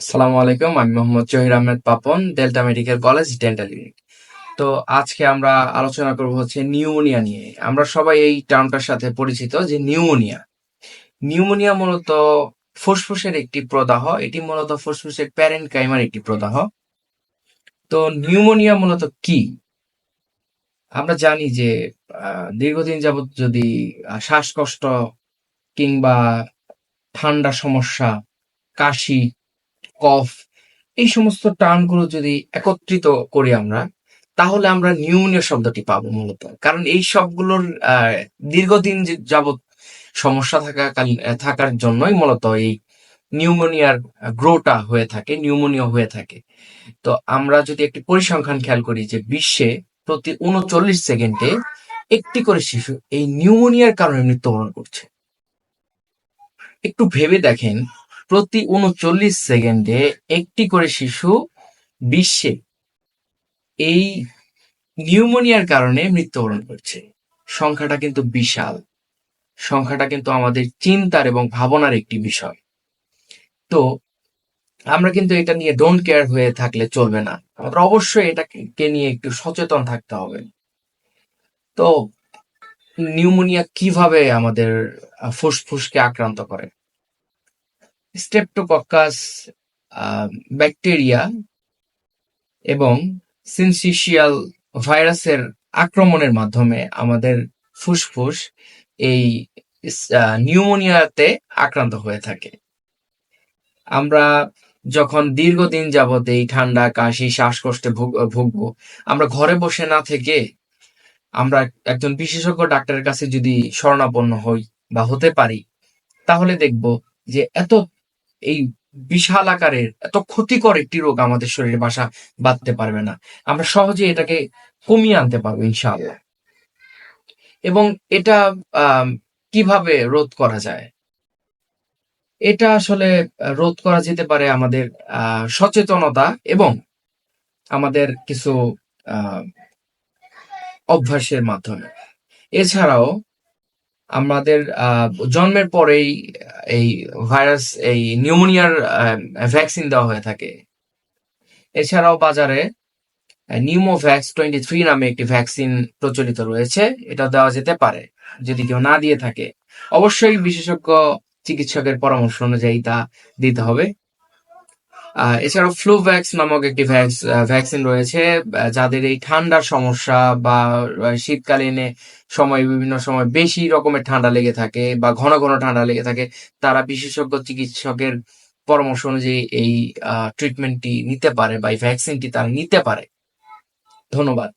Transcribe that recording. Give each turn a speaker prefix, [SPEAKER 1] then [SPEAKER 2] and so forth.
[SPEAKER 1] আসসালামু আলাইকুম, আমি Mohammad Zahir Ahmed Papon, Delta medical college, dental unit তো আজকে আমরা আলোচনা করব হচ্ছে নিউমোনিয়া নিয়ে। আমরা সবাই এই টার্মটার সাথে পরিচিত যে নিউমোনিয়া। নিউমোনিয়া মূলত ফুসফুসের একটি প্রদাহ, এটি মূলত ফুসফুসের প্যারেন্ট কাইমার একটি প্রদাহ। তো নিউমোনিয়া মূলত কি? আমরা জানি যে দীর্ঘদিন যাবত যদি শ্বাসকষ্ট কিংবা ঠান্ডা সমস্যা, কাশি কফ, এই সমস্ত টার্মগুলো যদি একত্রিত করি আমরা, তাহলে আমরা নিউমোনিয়া শব্দটি পাবো মূলত। কারণ এই সবগুলোর দীর্ঘদিন যে যাবত সমস্যা থাকা থাকার জন্যই মূলত এই নিউমোনিয়ার গ্রোটা হয়ে থাকে, নিউমোনিয়া হয়ে থাকে। তো আমরা যদি একটি পরিসংখ্যান খেয়াল করি যে বিশ্বে প্রতি উনচল্লিশ সেকেন্ডে একটি করে শিশু এই নিউমোনিয়ার কারণে মৃত্যুবরণ করছে। একটু ভেবে দেখেন প্রতি উনচল্লিশ সেকেন্ডে একটি করে শিশু বিশ্বে এই নিউমোনিয়ার কারণে মৃত্যুবরণ করছে। সংখ্যাটা কিন্তু বিশাল। সংখ্যাটা কিন্তু আমাদের চিন্তার এবং ভাবনার একটি বিষয়। তো আমরা কিন্তু এটা নিয়ে ডোন্ট কেয়ার হয়ে থাকলে চলবে না। আমাদের অবশ্যই এটাকে নিয়ে একটু সচেতন থাকতে হবে। তো নিউমোনিয়া কীভাবে আমাদের ফুসফুসকে আক্রান্ত করে? স্টেপটোকক্কাস ব্যাকটেরিয়া এবং সিনসিশিয়াল ভাইরাসের আক্রমণের মাধ্যমে আমাদের ফুসফুস এই নিউমোনিয়াতে আক্রান্ত হয়ে থাকে। আমরা যখন দীর্ঘদিন যাবত এই ঠান্ডা, কাশি, শ্বাসকষ্টে ভুগ- ভুগবো, আমরা ঘরে বসে না থেকে আমরা একজন বিশেষজ্ঞ ডাক্তারের কাছে যদি শরণাপন্ন হই বা হতে পারি, তাহলে দেখব যে এত এই বিশাল আকারের, এত ক্ষতিকর একটি রোগ আমাদের শরীরে বাসা বাঁধতে পারবে না। আমরা সহজে এটাকে কমিয়ে আনতে পারব ইনশাআল্লাহ। এবং এটা কীভাবে রোধ করা যায়? এটা আসলে রোধ করা যেতে পারে আমাদের সচেতনতা এবং আমাদের কিছু অভ্যাসের মাধ্যমে। এছাড়াও আমাদের জন্মের পরেই এই ভাইরাস, এই নিউমোনিয়ার ভ্যাকসিন দেওয়া হয়ে থাকে। এছাড়াও বাজারে নিউমোভ্যাক্স টোয়েন্টি থ্রি নামে একটি ভ্যাকসিন প্রচলিত রয়েছে। এটা দেওয়া যেতে পারে, যদি কেউ না দিয়ে থাকে। অবশ্যই বিশেষজ্ঞ চিকিৎসকের পরামর্শ অনুযায়ী তা দিতে হবে। এছাড়াও ফ্লুভ্যাক্স নামক একটি ভ্যাকসিন রয়েছে যাদের এই ঠান্ডার সমস্যা বা শীতকালীন সময়, বিভিন্ন সময় বেশি রকমের ঠান্ডা লেগে থাকে বা ঘন ঘন ঠান্ডা লেগে থাকে, তারা বিশেষজ্ঞ চিকিৎসকের পরামর্শ অনুযায়ী এই ট্রিটমেন্টটি নিতে পারে বা এই ভ্যাকসিনটি তারা নিতে পারে। ধন্যবাদ।